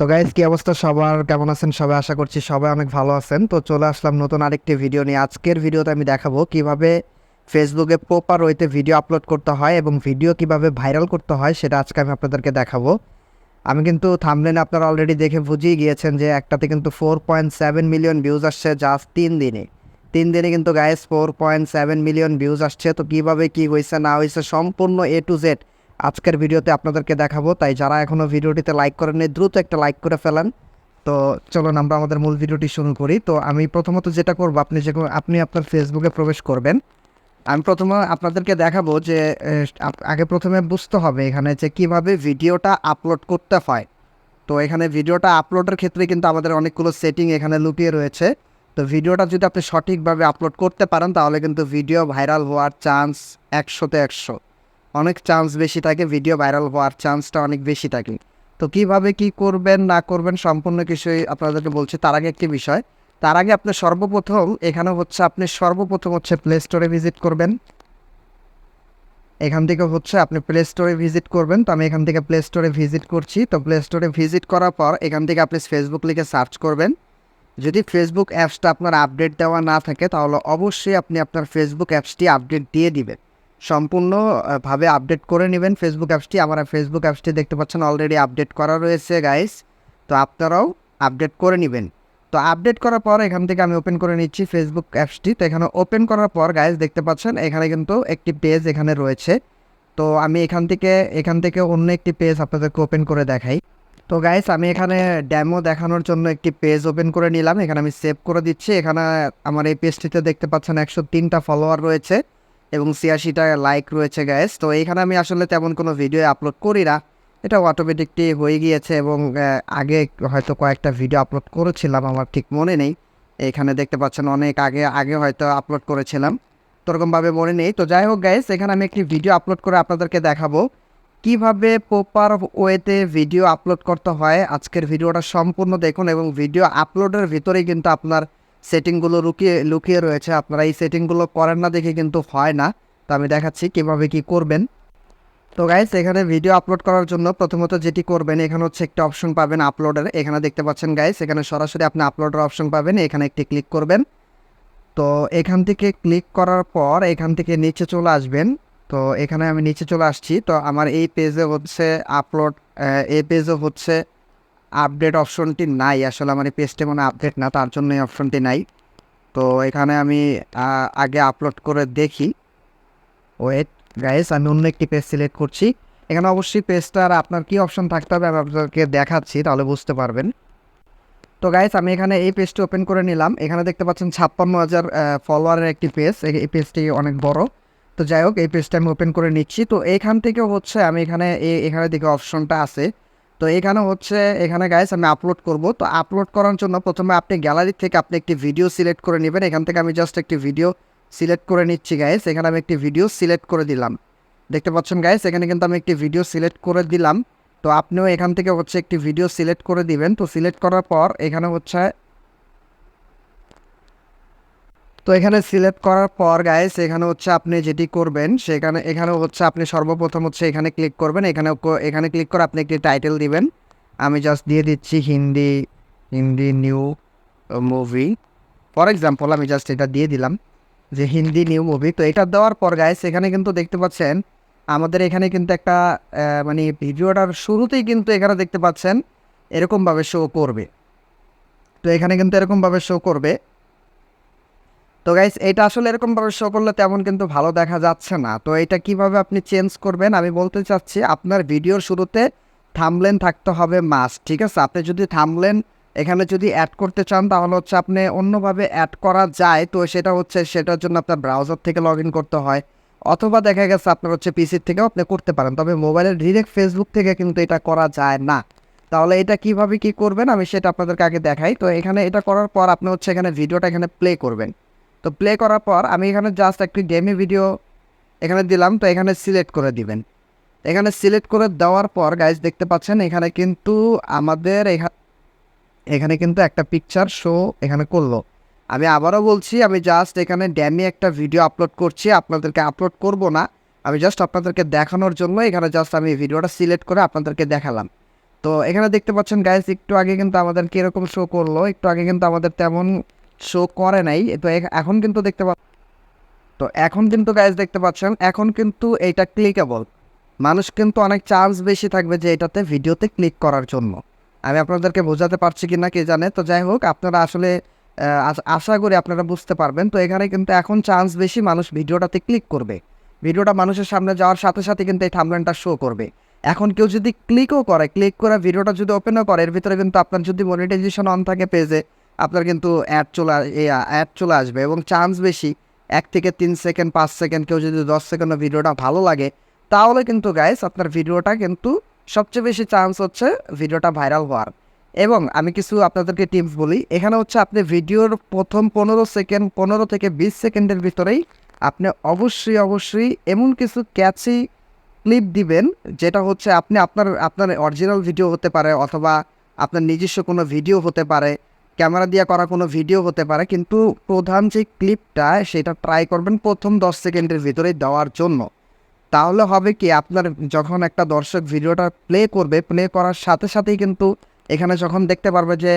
তো গাইজ কি অবস্থা? সবার কেমন আছেন? সবাই আশা করছি সবাই অনেক ভালো আছেন। তো চলে আসলাম নতুন আরেকটি ভিডিও নিয়ে। আজকের ভিডিওতে আমি দেখাবো কীভাবে ফেসবুকে প্রপার ওয়েতে ভিডিও আপলোড করতে হয় এবং ভিডিও কীভাবে ভাইরাল করতে হয়, সেটা আজকে আমি আপনাদেরকে দেখাবো। আমি কিন্তু থামলেন আপনারা অলরেডি দেখে বুঝিয়ে গিয়েছেন যে একটাতে কিন্তু four point seven million views আসছে জাস্ট তিন দিনে। তিন দিনে কিন্তু guys four point seven million views আসছে। তো কীভাবে কি হয়েছে, না হয়েছে, সম্পূর্ণ এ টু জেড আজকের ভিডিওতে আপনাদেরকে দেখাবো। তাই যারা এখনও ভিডিওটিতে লাইক করেননি, দ্রুত একটা লাইক করে ফেলেন। তো চলুন আমরা আমাদের মূল ভিডিওটি শুরু করি। তো আমি প্রথমত যেটা করব, আপনি যে আপনি আপনার ফেসবুকে প্রবেশ করবেন। আমি প্রথমে আপনাদেরকে দেখাবো যে আগে প্রথমে বুঝতে হবে এখানে যে কীভাবে ভিডিওটা আপলোড করতে হয়। তো এখানে ভিডিওটা আপলোডের ক্ষেত্রে কিন্তু আমাদের অনেকগুলো সেটিং এখানে লুকিয়ে রয়েছে। তো ভিডিওটা যদি আপনি সঠিকভাবে আপলোড করতে পারেন, তাহলে কিন্তু ভিডিও ভাইরাল হওয়ার চান্স একশোতে একশো। অনেক চান্স বেশি থাকে ভিডিও ভাইরাল হওয়ার চান্সটা অনেক বেশি থাকে। তো কীভাবে কি করবেন, না করবেন সম্পূর্ণ কিছুই আপনাদেরকে বলছি। তার আগে একটি বিষয়, তার আগে আপনি সর্বপ্রথম, এখানে হচ্ছে আপনি সর্বপ্রথম হচ্ছে প্লে স্টোরে ভিজিট করবেন। এখান থেকে হচ্ছে আপনি প্লে স্টোরে ভিজিট করবেন। তো আমি এখান থেকে প্লে স্টোরে ভিজিট করছি। তো প্লে স্টোরে ভিজিট করার পর, এখান থেকে আপনি ফেসবুক লিখে সার্চ করবেন। যদি ফেসবুক অ্যাপসটা আপনার আপডেট দেওয়া না থাকে, তাহলে অবশ্যই আপনি আপনার ফেসবুক অ্যাপসটি আপডেট দিয়ে দিবেন। সম্পূর্ণভাবে আপডেট করে নেবেন ফেসবুক অ্যাপসটি আমার ফেসবুক অ্যাপসটি দেখতে পাচ্ছেন অলরেডি আপডেট করা রয়েছে গাইস তো আপনারাও আপডেট করে নেবেন। তো আপডেট করার পর এখান থেকে আমি ওপেন করে নিচ্ছি ফেসবুক অ্যাপসটি তো এখানে ওপেন করার পর গাইস দেখতে পাচ্ছেন, এখানে কিন্তু একটি পেজ এখানে রয়েছে। তো আমি এখান থেকে এখান থেকে অন্য একটি পেজ আপনাদেরকে ওপেন করে দেখাই। তো গাইস আমি এখানে ড্যামো দেখানোর জন্য একটি পেজ ওপেন করে নিলাম। এখানে আমি সেভ করে দিচ্ছি। এখানে আমার এই পেজটিতে দেখতে পাচ্ছেন একশো তিনটা ফলোয়ার রয়েছে। এবং ছিয়াশিটা লাইক রয়েছে গ্যাস তো এখানে আমি আসলে তেমন কোনো ভিডিও আপলোড করি না। এটা অটোমেটিকলি হয়ে গিয়েছে এবং আগে হয়তো কয়েকটা ভিডিও আপলোড করেছিলাম, আমার ঠিক মনে নেই। এখানে দেখতে পাচ্ছেন অনেক আগে আগে হয়তো আপলোড করেছিলাম। তো ওরকমভাবে মনে নেই। তো যাই হোক গাইস এখানে আমি একটি ভিডিও আপলোড করে আপনাদেরকে দেখাবো। কীভাবে প্রপার ওয়েতে ভিডিও আপলোড করতে হয়। আজকের ভিডিওটা সম্পূর্ণ দেখুন এবং ভিডিও আপলোডের ভিতরেই কিন্তু আপনার সেটিংগুলো লুকিয়ে লুকিয়ে রয়েছে। আপনারা এই সেটিংগুলো করেন না দেখে কিন্তু হয় না। তো আমি দেখাচ্ছি কীভাবে কি করবেন। তো গাইস এখানে ভিডিও আপলোড করার জন্য প্রথমত যেটি করবেন, এখানে হচ্ছে একটা অপশন পাবেন আপলোডের এখানে দেখতে পাচ্ছেন গাইস এখানে সরাসরি আপনি আপলোডের অপশন পাবেন। এখানে একটি ক্লিক করবেন। তো এখান থেকে ক্লিক করার পর এখান থেকে নিচে চলে আসবেন। তো এখানে আমি নিচে চলে আসছি। তো আমার এই পেজে হচ্ছে আপলোড এই পেজে হচ্ছে আপডেট অপশনটি নাই। আসলে আমার এই পেজটা মানে আপডেট না, তার জন্য এই অপশনটি নাই। তো এখানে আমি আগে আপলোড করে দেখি। ওয়েট গাইস আমি অন্য একটি পেজ সিলেক্ট করছি। এখানে অবশ্যই পেজটার আপনার কি অপশন থাকতে হবে আমি আপনাদেরকে দেখাচ্ছি, তাহলে বুঝতে পারবেন। তো গাইস আমি এখানে এই পেজটি ওপেন করে নিলাম। এখানে দেখতে পাচ্ছেন ছাপ্পান্ন হাজার ফলোয়ারের একটি পেজ এই পেজটি অনেক বড়। তো যাই হোক, এই পেজটা আমি ওপেন করে নিচ্ছি। তো এখান থেকে হচ্ছে আমি এখানে এখানে দিকে অপশনটা আছে। তো এখানে হচ্ছে, এখানে গাইস আমি আপলোড করব। তো আপলোড করার জন্য প্রথমে আপনি গ্যালারি থেকে আপনি একটি ভিডিও সিলেক্ট করে নেবেন। এখান থেকে আমি জাস্ট একটি ভিডিও সিলেক্ট করে নিচ্ছি গাইস এখানে আমি একটি ভিডিও সিলেক্ট করে দিলাম। দেখতে পাচ্ছেন গাইস এখানে কিন্তু আমি একটি ভিডিও সিলেক্ট করে দিলাম। তো আপনিও এখান থেকে হচ্ছে একটি ভিডিও সিলেক্ট করে দিবেন। তো সিলেক্ট করার পর এখানে হচ্ছে তো এখানে সিলেক্ট করার পর গাইস এখানে হচ্ছে আপনি যেটি করবেন, সেখানে, এখানে হচ্ছে আপনি সর্বপ্রথম হচ্ছে এখানে ক্লিক করবেন। এখানে এখানে ক্লিক করে আপনি একটি টাইটেল দিবেন। আমি জাস্ট দিয়ে দিচ্ছি Hindi Hindi new movie for example আমি জাস্ট এটা দিয়ে দিলাম যে হিন্দি নিউ মুভি তো এটা দেওয়ার পর গাইস এখানে কিন্তু দেখতে পাচ্ছেন, আমাদের এখানে কিন্তু একটা মানে ভিডিওটার শুরুতেই কিন্তু এখানে দেখতে পাচ্ছেন, এরকমভাবে শো করবে। তো এখানে কিন্তু এরকমভাবে শো করবে। তো গাইস এটা আসলে এরকমভাবে শো করলে তেমন কিন্তু ভালো দেখা যাচ্ছে না। তো এটা কীভাবে আপনি চেঞ্জ করবেন? আমি বলতে চাচ্ছি, আপনার ভিডিওর শুরুতে থামলেন থাকতে হবে মাস ঠিক আছে? আপনি যদি থামলেন এখানে যদি অ্যাড করতে চান, তাহলে হচ্ছে আপনি অন্যভাবে অ্যাড করা যায়। তো সেটা হচ্ছে, সেটার জন্য আপনার ব্রাউজার থেকে লগ ইন করতে হয়। অথবা দেখা গেছে আপনার হচ্ছে পিসির থেকেও আপনি করতে পারেন। তবে মোবাইলের ডিরেক্ট ফেসবুক থেকে কিন্তু এটা করা যায় না। তাহলে এটা কীভাবে কি করবেন? আমি সেটা আপনাদেরকে আগে দেখাই। তো এখানে এটা করার পর আপনি হচ্ছে এখানে ভিডিওটা এখানে প্লে করবেন। তো প্লে করার পর আমি এখানে জাস্ট একটি গেমে ভিডিও এখানে দিলাম, তো এখানে সিলেক্ট করে দিবেন। এখানে সিলেক্ট করে দেওয়ার পর গাইজ দেখতে পাচ্ছেন এখানে কিন্তু আমাদের এখা- এখানে কিন্তু একটা পিকচার শো এখানে করল। আমি আবারও বলছি, আমি জাস্ট এখানে ড্যামি একটা ভিডিও আপলোড করছি, আপনাদেরকে আপলোড করব না। আমি জাস্ট আপনাদেরকে দেখানোর জন্য এখানে জাস্ট আমি ভিডিওটা সিলেক্ট করে আপনাদেরকে দেখালাম। তো এখানে দেখতে পাচ্ছেন গাইস একটু আগে কিন্তু আমাদের কীরকম শো করল, একটু আগে কিন্তু আমাদের তেমন শো করে নাই। তো এখন কিন্তু দেখতে পা তো এখন কিন্তু গাইস দেখতে পাচ্ছেন, এখন কিন্তু এইটা ক্লিকেবল মানুষ কিন্তু অনেক চান্স বেশি থাকবে যে এটাতে ভিডিওতে ক্লিক করার জন্য। আমি আপনাদেরকে বোঝাতে পারছি কি না কে জানে, তো যাই হোক, আপনারা আসলে আশা করি আপনারা বুঝতে পারবেন। তো এখানে কিন্তু এখন চান্স বেশি মানুষ ভিডিওটাতে ক্লিক করবে। ভিডিওটা মানুষের সামনে যাওয়ার সাথে সাথে কিন্তু এই থামলাইনটা শো করবে। এখন কেউ যদি ক্লিকও করে ক্লিক করে ভিডিওটা যদি ওপেনও করে, এর ভিতরে কিন্তু আপনার যদি মনিটাইজেশন অন থাকে পেজে আপনার কিন্তু অ্যাড চলে অ্যাড চলে আসবে এবং চান্স বেশি। এক থেকে তিন সেকেন্ড পাঁচ সেকেন্ড কেউ যদি দশ সেকেন্ডের ভিডিওটা ভালো লাগে, তাহলে কিন্তু গাইস আপনার ভিডিওটা কিন্তু সবচেয়ে বেশি চান্স হচ্ছে ভিডিওটা ভাইরাল হওয়ার। এবং আমি কিছু আপনাদেরকে টিপস বলি, এখানে হচ্ছে আপনি ভিডিওর প্রথম পনেরো সেকেন্ড পনেরো থেকে বিশ সেকেন্ডের ভিতরেই আপনি অবশ্যই অবশ্যই এমন কিছু ক্যাচি ক্লিপ দিবেন, যেটা হচ্ছে আপনি আপনার আপনার অরিজিনাল ভিডিও হতে পারে অথবা আপনার নিজস্ব কোনো ভিডিও হতে পারে। ক্যামেরা দিয়ে করা কোনো ভিডিও হতে পারে, কিন্তু প্রধান যে ক্লিপটা সেটা ট্রাই করবেন প্রথম দশ সেকেন্ডের ভিতরে দেওয়ার জন্য। তাহলে হবে কি, আপনার যখন একটা দর্শক ভিডিওটা প্লে করবে প্লে করার সাথে সাথেই কিন্তু এখানে যখন দেখতে পারবে যে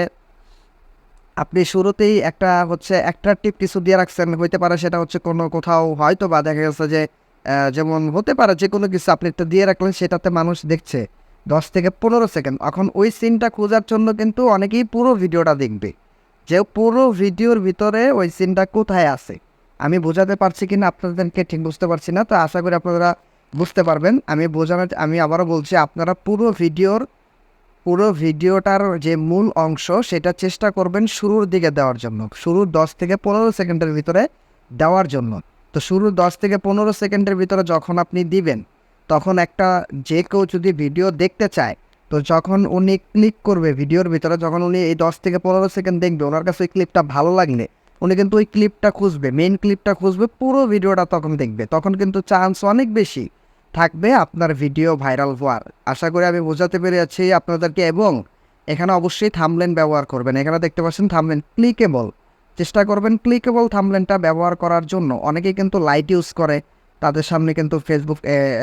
আপনি শুরুতেই একটা হচ্ছে অ্যাট্রাকটিভ কিছু দিয়ে রাখছেন, হইতে পারে সেটা হচ্ছে কোনো কোথাও হয়তো বা দেখা গেছে যে যেমন হতে পারে যে কোনো কিছু আপনি একটা দিয়ে রাখলেন, সেটাতে মানুষ দেখছে। দশ থেকে পনেরো সেকেন্ড। এখন ওই সিনটা খোঁজার জন্য কিন্তু অনেকেই পুরো ভিডিওটা দেখবে যে পুরো ভিডিওর ভিতরে ওই সিনটা কোথায় আছে। আমি বোঝাতে পারছি কিনা আপনাদেরকে ঠিক বুঝতে পারছি না, তো আশা করি আপনারা বুঝতে পারবেন। আমি বোঝানোর আমি আবারও বলছি, আপনারা পুরো ভিডিওর, পুরো ভিডিওটার যে মূল অংশ সেটা চেষ্টা করবেন শুরুর দিকে দেওয়ার জন্য, শুরুর দশ থেকে পনেরো সেকেন্ডের ভিতরে দেওয়ার জন্য। তো শুরুর দশ থেকে পনেরো সেকেন্ডের ভিতরে যখন আপনি দিবেন তখন একটা যে কেউ যদি ভিডিও দেখতে চায়, তো যখন উনি ক্লিক করবে ভিডিওর ভিতরে, যখন উনি এই দশ থেকে পনেরো সেকেন্ড দেখবে, ওনার কাছে ওই ক্লিপটা ভালো লাগলে, উনি কিন্তু ওই ক্লিপটা খুঁজবে মেন ক্লিপটা খুঁজবে, পুরো ভিডিওটা তখন দেখবে। তখন কিন্তু চান্স অনেক বেশি থাকবে আপনার ভিডিও ভাইরাল হওয়ার। আশা করি আমি বোঝাতে পেরেছি আপনাদেরকে এবং এখানে অবশ্যই থামলেন ব্যবহার করবেন। এখানে দেখতে পাচ্ছেন থামলেন ক্লিকেবল চেষ্টা করবেন ক্লিকেবল থামলেনটা ব্যবহার করার জন্য। অনেকেই কিন্তু লাইট ইউজ করে। তাদের সামনে কিন্তু ফেসবুক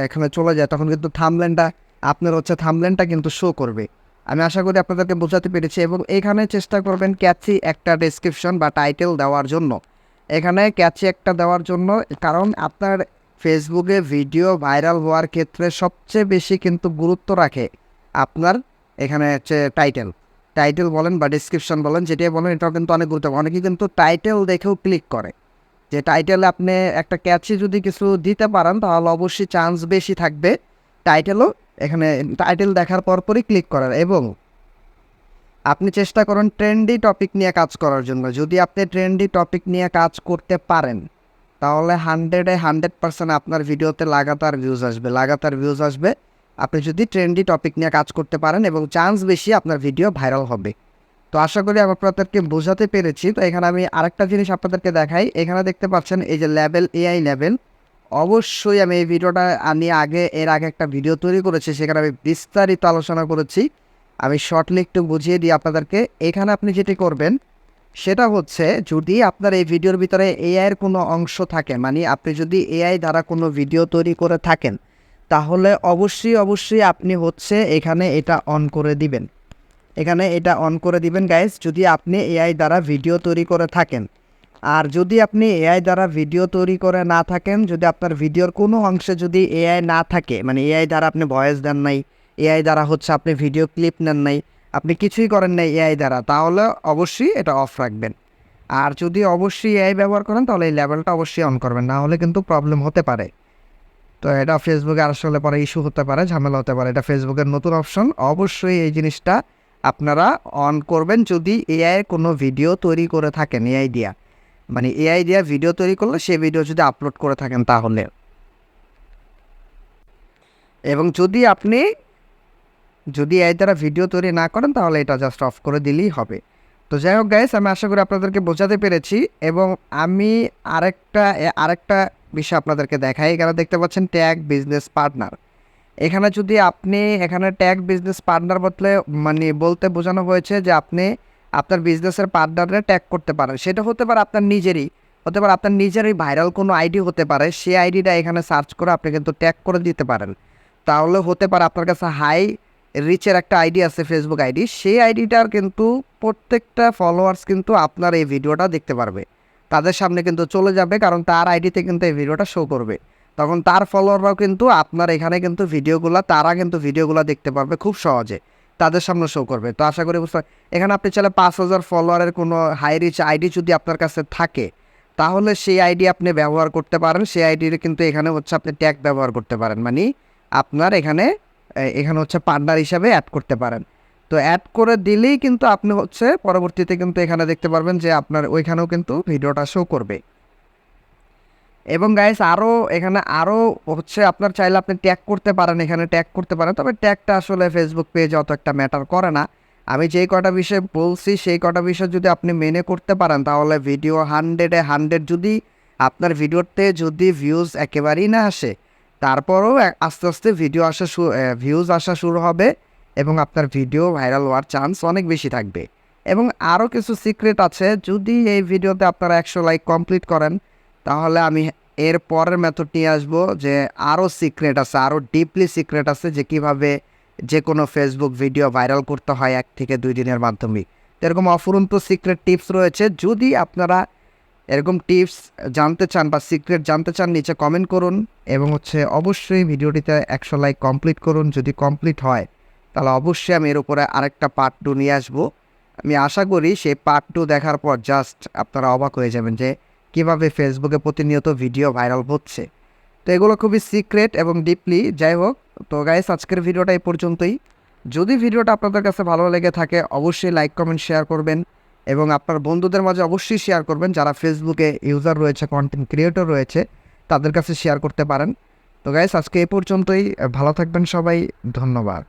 এখানে চলে যায়। তখন কিন্তু থামলেনটা আপনার হচ্ছে থামলেনটা কিন্তু শো করবে। আমি আশা করি আপনাদেরকে বোঝাতে পেরেছি এবং এখানে চেষ্টা করবেন ক্যাচি একটা ডেসক্রিপশন বা টাইটেল দেওয়ার জন্য। এখানে ক্যাচি একটা দেওয়ার জন্য, কারণ আপনার ফেসবুকে ভিডিও ভাইরাল হওয়ার ক্ষেত্রে সবচেয়ে বেশি কিন্তু গুরুত্ব রাখে আপনার এখানে হচ্ছে টাইটেল টাইটেল বলেন বা ডিসক্রিপশন বলেন, যেটাই বলেন, এটাও কিন্তু অনেক গুরুত্বপূর্ণ। অনেকে কিন্তু টাইটেল দেখেও ক্লিক করে। যে টাইটেলে আপনি একটা ক্যাচি যদি কিছু দিতে পারেন, তাহলে অবশ্যই চান্স বেশি থাকবে। টাইটেলও এখানে টাইটেল দেখার পরপরই ক্লিক করার। এবং আপনি চেষ্টা করুন ট্রেন্ডি টপিক নিয়ে কাজ করার জন্য। যদি আপনি ট্রেন্ডি টপিক নিয়ে কাজ করতে পারেন, তাহলে হান্ড্রেডে হান্ড্রেড পার্সেন্ট আপনার ভিডিওতে লাগাতার ভিউজ আসবে, লাগাতার ভিউজ আসবে। আপনি যদি ট্রেন্ডি টপিক নিয়ে কাজ করতে পারেন এবং চান্স বেশি আপনার ভিডিও ভাইরাল হবে। তো আশা করি আমি আপনাদেরকে বোঝাতে পেরেছি। তো এখানে আমি আরেকটা জিনিস আপনাদেরকে দেখাই। এখানে দেখতে পাচ্ছেন এই যে লেভেল, এআই লেভেল। অবশ্যই আমি এই ভিডিওটা নিয়ে আগে, এর আগে একটা ভিডিও তৈরি করেছি, সেখানে আমি বিস্তারিত আলোচনা করেছি। আমি শর্টলি একটু বুঝিয়ে দিই আপনাদেরকে। এখানে আপনি যেটি করবেন, সেটা হচ্ছে যদি আপনার এই ভিডিওর ভিতরে এআইয়ের কোনো অংশ থাকে মানে আপনি যদি এআই দ্বারা কোনো ভিডিও তৈরি করে থাকেন, তাহলে অবশ্যই অবশ্যই আপনি হচ্ছে এখানে এটা অন করে দিবেন। এখানে এটা অন করে দিবেন গাইস যদি আপনি এআই দ্বারা ভিডিও তৈরি করে থাকেন। আর যদি আপনি এআই দ্বারা ভিডিও তৈরি করে না থাকেন, যদি আপনার ভিডিওর কোনো অংশে যদি এআই না থাকে মানে এআই দ্বারা আপনি ভয়েস দেন নাই এআই দ্বারা হচ্ছে আপনি ভিডিও ক্লিপ নেন নাই, আপনি কিছুই করেন নাই এআই দ্বারা, তাহলে অবশ্যই এটা অফ রাখবেন। আর যদি অবশ্যই এআই ব্যবহার করেন, তাহলে এই লেভেলটা অবশ্যই অন করবেন, না হলে কিন্তু প্রবলেম হতে পারে। তো এটা ফেসবুকে আসলে পরে ইস্যু হতে পারে, ঝামেলা হতে পারে। এটা ফেসবুকের নতুন অপশন অবশ্যই এই জিনিসটা আপনারা অন করবেন যদি এআই কোনো ভিডিও তৈরি করে থাকেন এআই দিয়া। মানে এআই দিয়া ভিডিও তৈরি করলে সে ভিডিও যদি আপলোড করে থাকেন তাহলে। এবং যদি আপনি, যদি এই দ্বারা ভিডিও তৈরি না করেন, তাহলে এটা জাস্ট অফ করে দিলেই হবে। তো যাই হোক গাইস আমি আশা করি আপনাদেরকে বোঝাতে পেরেছি এবং আমি আরেকটা আরেকটা বিষয় আপনাদেরকে দেখাই। এখানে দেখতে পাচ্ছেন ট্যাগ বিজনেস পার্টনার এখানে যদি আপনি এখানে ট্যাগ বিজনেস পার্টনার বলতে মানে বলতে বোঝানো হয়েছে যে আপনি আপনার বিজনেসের পার্টনারে ট্যাগ করতে পারেন। সেটা হতে পারে আপনার নিজেরই, হতে পারে আপনার নিজেরই ভাইরাল কোনো আইডি হতে পারে সেই আইডিটা এখানে সার্চ করে আপনি কিন্তু ট্যাগ করে দিতে পারেন। তাহলে হতে পারে আপনার কাছে হাই রিচের একটা আইডি আছে ফেসবুক আইডি সেই আইডিটার কিন্তু প্রত্যেকটা ফলোয়ার্স কিন্তু আপনার এই ভিডিওটা দেখতে পারবে। তাদের সামনে কিন্তু চলে যাবে, কারণ তার আইডিতে কিন্তু এই ভিডিওটা শো করবে। তখন তার ফলোয়াররাও কিন্তু আপনার এখানে কিন্তু ভিডিওগুলো তারা কিন্তু ভিডিওগুলো দেখতে পারবে খুব সহজে। তাদের সামনে শো করবে। তো আশা করি বুঝতে এখানে আপনি চাইলে পাঁচ হাজার ফলোয়ারের কোনো হাই রিচ আইডি যদি আপনার কাছে থাকে, তাহলে সেই আইডি আপনি ব্যবহার করতে পারেন। সেই আইডির কিন্তু এখানে হচ্ছে আপনি ট্যাগ ব্যবহার করতে পারেন। মানে আপনার এখানে এখানে হচ্ছে পার্টনার হিসাবে অ্যাড করতে পারেন। তো অ্যাড করে দিলেই কিন্তু আপনি হচ্ছে পরবর্তীতে কিন্তু এখানে দেখতে পারবেন যে আপনার ওইখানেও কিন্তু ভিডিওটা শো করবে। এবং গাইস আরও এখানে আরও হচ্ছে আপনার চাইলে আপনি ট্যাগ করতে পারেন, এখানে ট্যাগ করতে পারেন। তবে ট্যাগটা আসলে ফেসবুক পেজ অত একটা ম্যাটার করে না। আমি যেই কটা বিষয় বলছি, সেই কটা বিষয় যদি আপনি মেনে করতে পারেন, তাহলে ভিডিও হান্ড্রেডে হান্ড্রেড যদি আপনার ভিডিওতে যদি ভিউজ একেবারেই না আসে, তারপরও আস্তে আস্তে ভিডিও আসা ভিউজ আসা শুরু হবে এবং আপনার ভিডিও ভাইরাল হওয়ার চান্স অনেক বেশি থাকবে। এবং আরও কিছু সিক্রেট আছে, যদি এই ভিডিওতে আপনারা একশো লাইক কমপ্লিট করেন তাহলে আমি এর পরের মেথড নিয়ে আসব যে আরও সিক্রেট আছে, আরও ডিপলি সিক্রেট আছে যে কীভাবে যে কোনো ফেসবুক ভিডিও ভাইরাল করতে হয় এক থেকে দুই দিনের মাধ্যমে। এরকম অফুরন্ত সিক্রেট টিপস রয়েছে। যদি আপনারা এরকম টিপস জানতে চান বা সিক্রেট জানতে চান, নিচে কমেন্ট করুন এবং হচ্ছে অবশ্যই ভিডিওটিতে একশো লাইক কমপ্লিট করুন। যদি কমপ্লিট হয়, তাহলে অবশ্যই আমি এর উপরে আরেকটা পার্ট টু নিয়ে আসব। আমি আশা করি সেই পার্ট টু দেখার পর জাস্ট আপনারা অবাক হয়ে যাবেন যে কীভাবে ফেসবুকে প্রতিনিয়ত ভিডিও ভাইরাল হচ্ছে। তো এগুলো খুবই সিক্রেট এবং ডিপলি, যাই হোক। তো গাইস আজকের ভিডিওটা এই পর্যন্তই। যদি ভিডিওটা আপনাদের কাছে ভালো লেগে থাকে, অবশ্যই লাইক কমেন্ট শেয়ার করবেন এবং আপনার বন্ধুদের মাঝে অবশ্যই শেয়ার করবেন। যারা ফেসবুকে ইউজার রয়েছে কন্টেন্ট ক্রিয়েটর রয়েছে, তাদের কাছে শেয়ার করতে পারেন। তো গাইস আজকে এই পর্যন্তই। ভালো থাকবেন সবাই। ধন্যবাদ।